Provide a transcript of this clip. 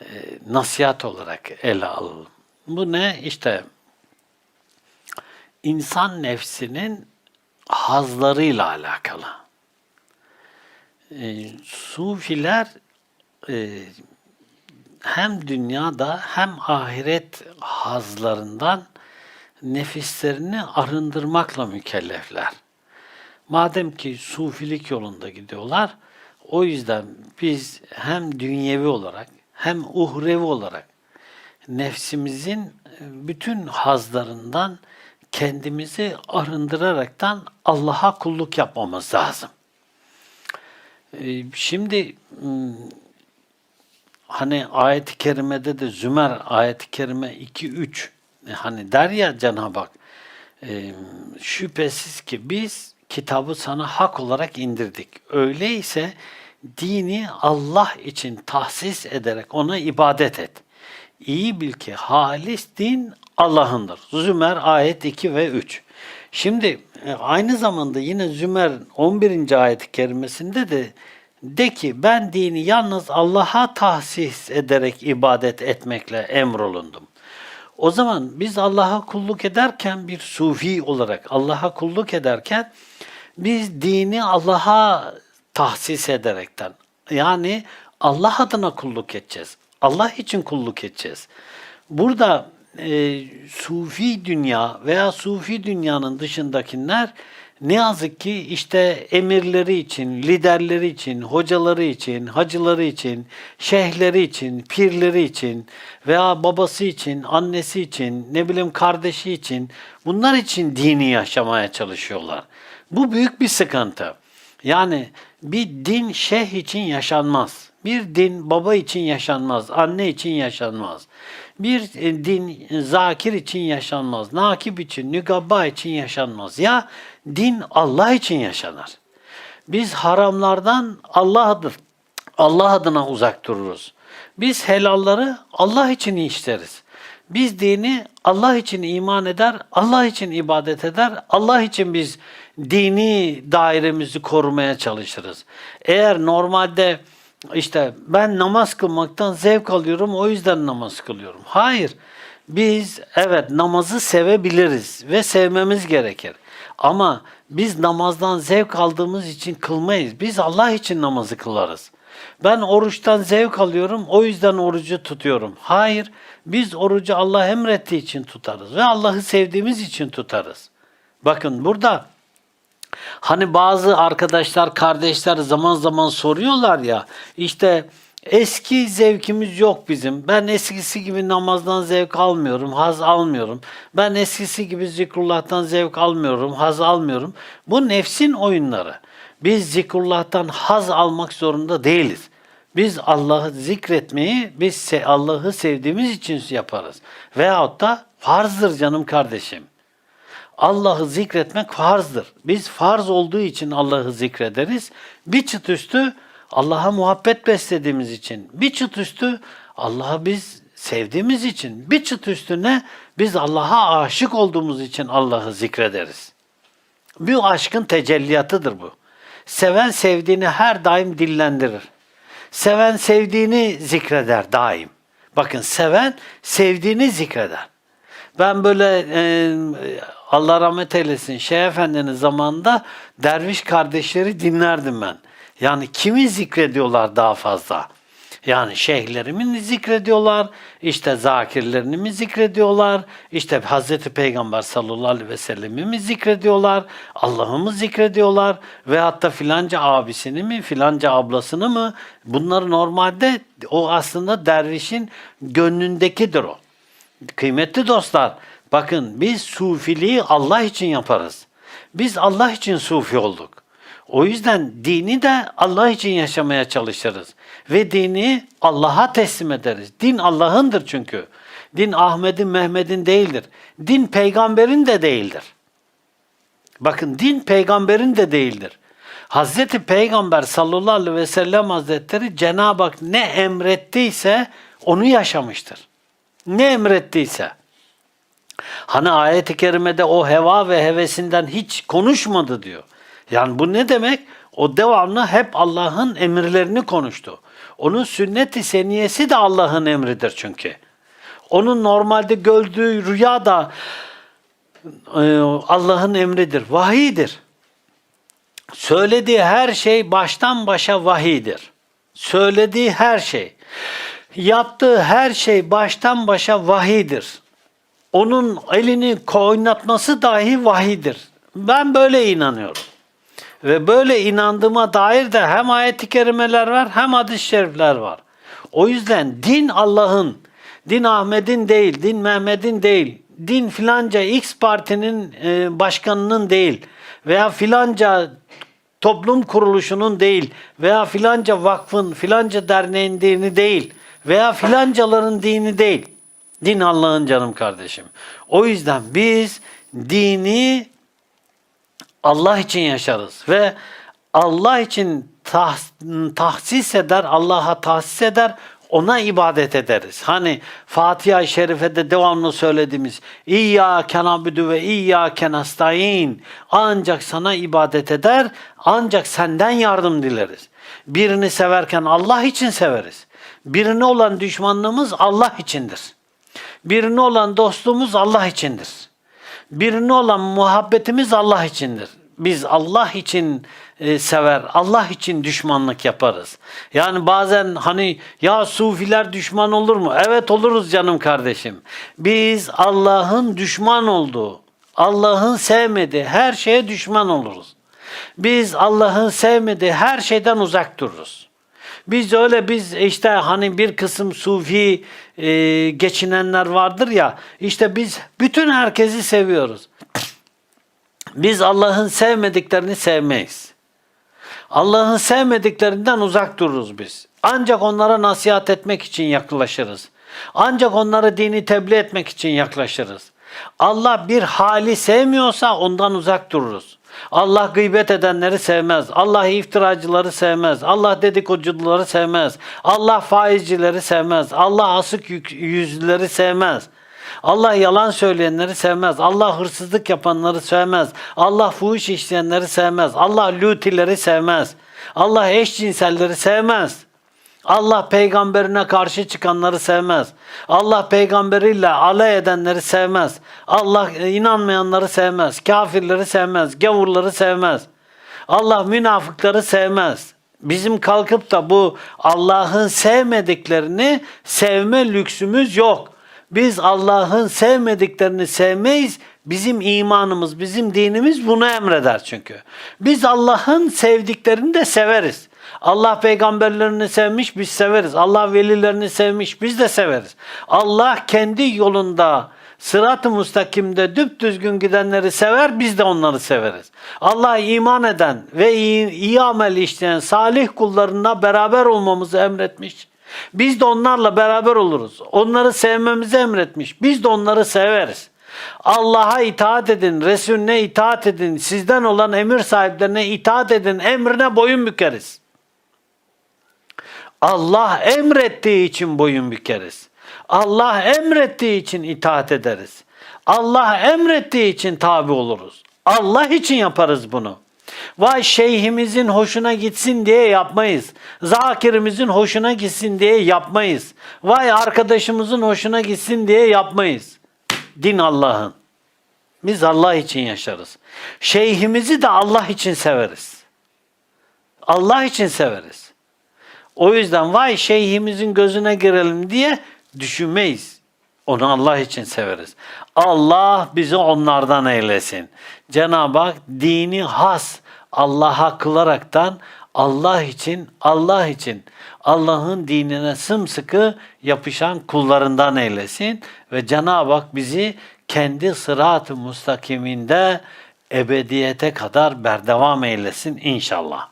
e, nasihat olarak ele alalım. Bu ne? İşte insan nefsinin hazlarıyla alakalı. E, Sufiler e, hem dünyada hem ahiret hazlarından nefislerini arındırmakla mükellefler. Madem ki sufilik yolunda gidiyorlar, o yüzden biz hem dünyevi olarak hem uhrevi olarak nefsimizin bütün hazlarından kendimizi arındıraraktan Allah'a kulluk yapmamız lazım. Ee, Şimdi hani ayet-i kerimede de Zümer ayet-i kerime 2-3 e, hani der ya Cenab-ı Hak e, şüphesiz ki biz kitabı sana hak olarak indirdik. Öyleyse dini Allah için tahsis ederek ona ibadet et. İyi bil ki halis din Allah'ındır. Zümer ayet 2 ve 3. Şimdi e, aynı zamanda yine Zümer 11. ayet-i kerimesinde de de ki ben dini yalnız Allah'a tahsis ederek ibadet etmekle emrolundum. O zaman biz Allah'a kulluk ederken bir sufi olarak Allah'a kulluk ederken biz dini Allah'a tahsis ederekten yani Allah adına kulluk edeceğiz. Allah için kulluk edeceğiz. Burada e, sufi dünya veya sufi dünyanın dışındakiler ne yazık ki işte emirleri için, liderleri için, hocaları için, hacıları için, şeyhleri için, pirleri için veya babası için, annesi için, ne bileyim kardeşi için bunlar için dini yaşamaya çalışıyorlar. Bu büyük bir sıkıntı. Yani bir din şeyh için yaşanmaz. Bir din baba için yaşanmaz, anne için yaşanmaz. Bir e, din zakir için yaşanmaz, nakip için, nügabba için yaşanmaz. Ya din Allah için yaşanır. Biz haramlardan Allah adı, Allah adına uzak dururuz. Biz helalları Allah için işleriz. Biz dini Allah için iman eder, Allah için ibadet eder, Allah için biz dini dairemizi korumaya çalışırız. Eğer normalde işte ben namaz kılmaktan zevk alıyorum o yüzden namaz kılıyorum. Hayır. Biz evet namazı sevebiliriz ve sevmemiz gerekir. Ama biz namazdan zevk aldığımız için kılmayız. Biz Allah için namazı kılarız. Ben oruçtan zevk alıyorum, o yüzden orucu tutuyorum. Hayır, biz orucu Allah emrettiği için tutarız ve Allah'ı sevdiğimiz için tutarız. Bakın burada hani bazı arkadaşlar, kardeşler zaman zaman soruyorlar ya, işte eski zevkimiz yok bizim. Ben eskisi gibi namazdan zevk almıyorum, haz almıyorum. Ben eskisi gibi zikrullah'tan zevk almıyorum, haz almıyorum. Bu nefsin oyunları. Biz zikrullah'tan haz almak zorunda değiliz. Biz Allah'ı zikretmeyi biz Allah'ı sevdiğimiz için yaparız. Veyahut da farzdır canım kardeşim. Allah'ı zikretmek farzdır. Biz farz olduğu için Allah'ı zikrederiz. Bir çıt üstü Allah'a muhabbet beslediğimiz için. Bir çıt üstü Allah'ı biz sevdiğimiz için. Bir çıt üstüne biz Allah'a aşık olduğumuz için Allah'ı zikrederiz. Bir aşkın tecelliyatıdır bu. Seven sevdiğini her daim dillendirir. Seven sevdiğini zikreder daim. Bakın seven sevdiğini zikreder. Ben böyle e, Allah rahmet eylesin Şeyh Efendi'nin zamanında derviş kardeşleri dinlerdim ben. Yani kimi zikrediyorlar daha fazla? Yani şeyhlerimi mi zikrediyorlar, işte zakirlerini mi zikrediyorlar, işte Hazreti Peygamber sallallahu aleyhi ve sellem'i mi zikrediyorlar, Allah'ı zikrediyorlar ve hatta filanca abisini mi, filanca ablasını mı? Bunlar normalde o aslında dervişin gönlündekidir o. Kıymetli dostlar, bakın biz sufiliği Allah için yaparız. Biz Allah için sufi olduk. O yüzden dini de Allah için yaşamaya çalışırız. Ve dini Allah'a teslim ederiz. Din Allah'ındır çünkü. Din Ahmet'in, Mehmet'in değildir. Din peygamberin de değildir. Bakın din peygamberin de değildir. Hazreti Peygamber sallallahu aleyhi ve sellem hazretleri Cenab-ı Hak ne emrettiyse onu yaşamıştır. Ne emrettiyse. Hani ayet-i kerimede o heva ve hevesinden hiç konuşmadı diyor. Yani bu ne demek? O devamlı hep Allah'ın emirlerini konuştu. Onun sünnet-i seniyesi de Allah'ın emridir çünkü. Onun normalde gördüğü rüya da e, Allah'ın emridir, vahidir. Söylediği her şey baştan başa vahidir. Söylediği her şey, yaptığı her şey baştan başa vahidir. Onun elini oynatması dahi vahidir. Ben böyle inanıyorum. Ve böyle inandığıma dair de hem ayet-i kerimeler var hem hadis-i şerifler var. O yüzden din Allah'ın, din Ahmet'in değil, din Mehmet'in değil, din filanca X partinin e, başkanının değil veya filanca toplum kuruluşunun değil veya filanca vakfın, filanca derneğin dini değil veya filancaların dini değil. Din Allah'ın canım kardeşim. O yüzden biz dini Allah için yaşarız ve Allah için tah- tahsis eder, Allah'a tahsis eder, ona ibadet ederiz. Hani Fatiha-i Şerife'de devamlı söylediğimiz İyyâke na'budu ve İyyâke nestaîn ancak sana ibadet eder, ancak senden yardım dileriz. Birini severken Allah için severiz. Birine olan düşmanlığımız Allah içindir. Birine olan dostluğumuz Allah içindir. Birine olan muhabbetimiz Allah içindir. Biz Allah için e, sever, Allah için düşmanlık yaparız. Yani bazen hani ya sufiler düşman olur mu? Evet oluruz canım kardeşim. Biz Allah'ın düşman olduğu, Allah'ın sevmediği her şeye düşman oluruz. Biz Allah'ın sevmediği her şeyden uzak dururuz. Biz öyle biz işte hani bir kısım sufi e, geçinenler vardır ya işte biz bütün herkesi seviyoruz. Biz Allah'ın sevmediklerini sevmeyiz. Allah'ın sevmediklerinden uzak dururuz biz. Ancak onlara nasihat etmek için yaklaşırız. Ancak onlara dini tebliğ etmek için yaklaşırız. Allah bir hali sevmiyorsa ondan uzak dururuz. Allah gıybet edenleri sevmez. Allah iftiracıları sevmez. Allah dedikoducuları sevmez. Allah faizcileri sevmez. Allah asık yüzlüleri sevmez. Allah yalan söyleyenleri sevmez. Allah hırsızlık yapanları sevmez. Allah fuhuş işleyenleri sevmez. Allah lütileri sevmez. Allah eşcinselleri sevmez. Allah peygamberine karşı çıkanları sevmez. Allah peygamberiyle alay edenleri sevmez. Allah e, inanmayanları sevmez. Kafirleri sevmez. Gavurları sevmez. Allah münafıkları sevmez. Bizim kalkıp da bu Allah'ın sevmediklerini sevme lüksümüz yok. Biz Allah'ın sevmediklerini sevmeyiz. Bizim imanımız, bizim dinimiz bunu emreder çünkü. Biz Allah'ın sevdiklerini de severiz. Allah peygamberlerini sevmiş, biz severiz. Allah velilerini sevmiş, biz de severiz. Allah kendi yolunda sırat-ı müstakimde düpdüzgün gidenleri sever, biz de onları severiz. Allah iman eden ve iyi, iyi amel işleyen salih kullarına beraber olmamızı emretmiş. Biz de onlarla beraber oluruz. Onları sevmemizi emretmiş. Biz de onları severiz. Allah'a itaat edin, Resulüne itaat edin, sizden olan emir sahiplerine itaat edin, emrine boyun bükeriz. Allah emrettiği için boyun bükeriz. Allah emrettiği için itaat ederiz. Allah emrettiği için tabi oluruz. Allah için yaparız bunu. Vay şeyhimizin hoşuna gitsin diye yapmayız. Zakirimizin hoşuna gitsin diye yapmayız. Vay arkadaşımızın hoşuna gitsin diye yapmayız. Din Allah'ın. Biz Allah için yaşarız. Şeyhimizi de Allah için severiz. Allah için severiz. O yüzden vay şeyhimizin gözüne girelim diye düşünmeyiz. Onu Allah için severiz. Allah bizi onlardan eylesin. Cenab-ı Hak dini has Allah'a kılaraktan Allah için, Allah için Allah'ın dinine sımsıkı yapışan kullarından eylesin ve Cenab-ı Hak bizi kendi sırat-ı mustakiminde ebediyete kadar berdevam eylesin inşallah.